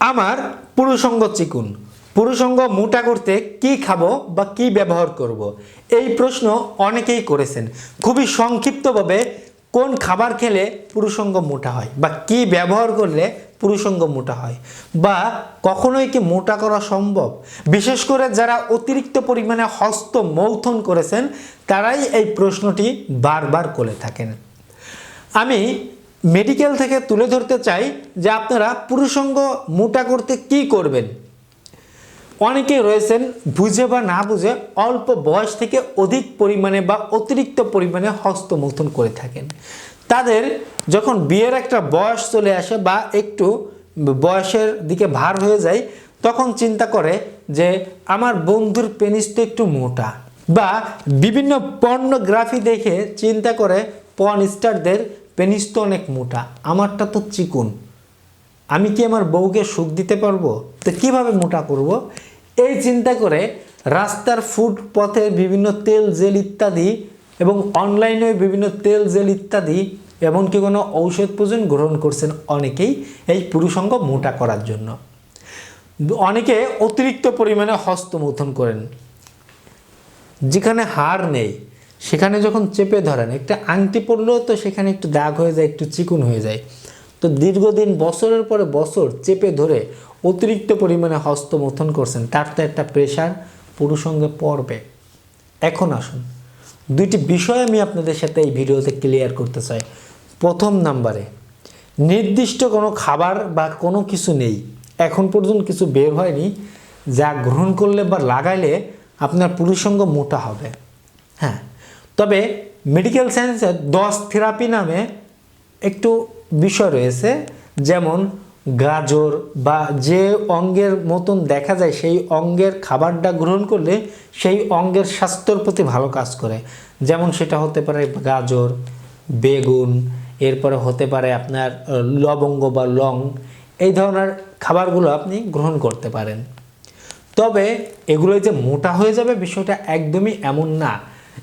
আমার পুরুষঙ্গ চিকুন। পুরুষঙ্গ মোটা করতে কি খাব বা কি ব্যবহার করব। এই প্রশ্ন অনেকেই করেছেন। খুবই সংক্ষিপ্তভাবে কোন খাবার খেলে পুরুষঙ্গ মোটা হয় বা কি ব্যবহার করলে পুরুষঙ্গ মোটা হয় বা কখনোই কি মোটা করা সম্ভব? বিশেষ করে যারা অতিরিক্ত পরিমাণে হস্ত মৌথন করেছেন, তারাই এই প্রশ্নটি বারবার করে থাকেন। আমি মেডিকেল থেকে তুলে ধরতে চাই যে আপনারা পুরুষঙ্গ মোটা করতে কি করবেন? অনেকে রয়েছেন বুঝে বা না বুঝে অল্প বয়স থেকে অধিক পরিমাণে বা অতিরিক্ত পরিমাণে হস্তমৈথুন করে থাকেন। তাদের যখন বিয়ের একটা বয়স চলে আসে বা একটু বয়সের দিকে ভার হয়ে যায়, তখন চিন্তা করে যে আমার বন্ধুর পেনিস তো একটু মোটা বা বিভিন্ন পর্নোগ্রাফি দেখে চিন্তা করে পর্ন স্টারদের পেনিস তো অনেক মোটা, আমারটা তো চিকুন। আমি কি আমার বউকে সুখ দিতে পারব? তো কীভাবে মোটা করব? এই চিন্তা করে রাস্তার ফুড পথে বিভিন্ন তেল, জেল ইত্যাদি এবং অনলাইনে বিভিন্ন তেল, জেল ইত্যাদি এমনকি কোনো ঔষধ পর্যন্ত গ্রহণ করছেন অনেকেই এই পুরুষঙ্গ মোটা করার জন্য। অনেকে অতিরিক্ত পরিমাণে হস্তমৈথুন করেন, যেখানে হাড় নেই। সেখানে যখন চেপে ধরেন, একটা আংটি পড়লেও তো সেখানে একটু দাগ হয়ে যায়, একটু চিকুন হয়ে যায়। তো দীর্ঘদিন, বছরের পরে বছর চেপে ধরে অতিরিক্ত পরিমাণে হস্তমথন করছেন, তার তো একটা প্রেশার পুরুষঙ্গে পড়বে। এখন আসুন, দুইটি বিষয় আমি আপনাদের সাথে এই ভিডিওতে ক্লিয়ার করতে চাই। প্রথম নাম্বারে, নির্দিষ্ট কোনো খাবার বা কোনো কিছু নেই, এখন পর্যন্ত কিছু বের হয়নি, যা গ্রহণ করলে বা লাগাইলে আপনার পুরুষঙ্গ মোটা হবে। হ্যাঁ তবে মেডিকেল সায়েন্সের দশ থেরাপি নামে একটু বিষয় রয়েছে, যেমন গাজর বা যে অঙ্গের মতন দেখা যায় সেই অঙ্গের খাবারটা গ্রহণ করলে সেই অঙ্গের স্বাস্থ্যর প্রতি ভালো কাজ করে। যেমন সেটা হতে পারে গাজর, বেগুন, এরপরে হতে পারে আপনার লবঙ্গ বা লং, এই ধরনের খাবারগুলো আপনি গ্রহণ করতে পারেন। তবে এগুলো যে মোটা হয়ে যাবে বিষয়টা একদমই এমন না।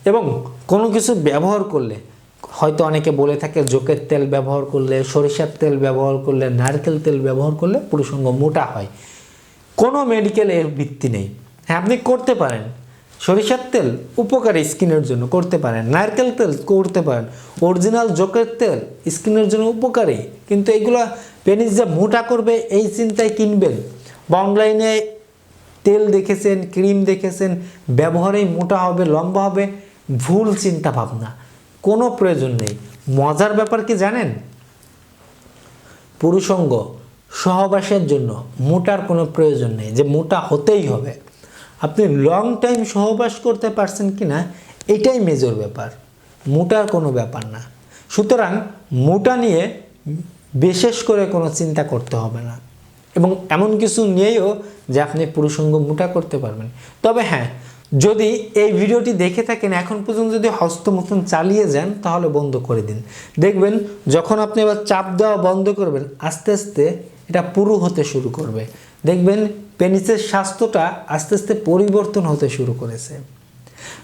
এবং কোনো কিছু ব্যবহার করলে, হয়তো অনেকে বলে থাকে জোকের তেল ব্যবহার করলে, সরিষার তেল ব্যবহার করলে, নারকেল তেল ব্যবহার করলে পুরুষঙ্গ মোটা হয়। কোনো মেডিকেল এর ভিত্তি নেই। হ্যাঁ আপনি করতে পারেন। সরিষার তেল উপকারী স্কিনের জন্য করতে পারেন। নারকেল তেল করতে পারেন। অরিজিনাল জোকের তেল স্কিনের জন্য উপকারী। কিন্তু এগুলো পেনিস যে মোটা করবে, এই চিন্তায় কিনবেন। বা অনলাইনে তেল দেখেছেন, ক্রিম দেখেছেন, ব্যবহারেই মোটা হবে, লম্বা হবে। ভুল চিন্তা ভাবনা। কোনো প্রয়োজন নেই। মজার ব্যাপার কি জানেন? পুরুষঙ্গ সহবাসের জন্য মোটার কোনো প্রয়োজন নেই, যে মোটা হতেই হবে। আপনি লং টাইম সহবাস করতে পারছেন কি না, এটাই মেজর ব্যাপার। মোটার কোনো ব্যাপার না। সুতরাং মোটা নিয়ে বিশেষ করে কোনো চিন্তা করতে হবে না। এবং এমন কিছু নিয়েও যে আপনি পুরুষঙ্গ মোটা করতে পারবেন। তবে হ্যাঁ যদি এই ভিডিওটি দেখে থাকেন, এখন পর্যন্ত যদি হস্তমথন চালিয়ে যান, তাহলে বন্ধ করে দিন। দেখবেন, যখন আপনি এবার চাপ দেওয়া বন্ধ করবেন, আস্তে আস্তে এটা পুরু হতে শুরু করবে। দেখবেন, পেনিসের স্বাস্থ্যটা আস্তে আস্তে পরিবর্তন হতে শুরু করেছে।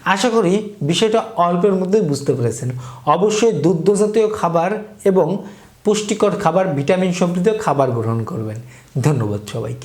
আশা করি বিষয়টা অল্পের মধ্যেই বুঝতে পেরেছেন। অবশ্যই দুগ্ধ জাতীয় খাবার এবং পুষ্টিকর খাবার, ভিটামিন সমৃদ্ধ খাবার গ্রহণ করবেন। ধন্যবাদ সবাইকে।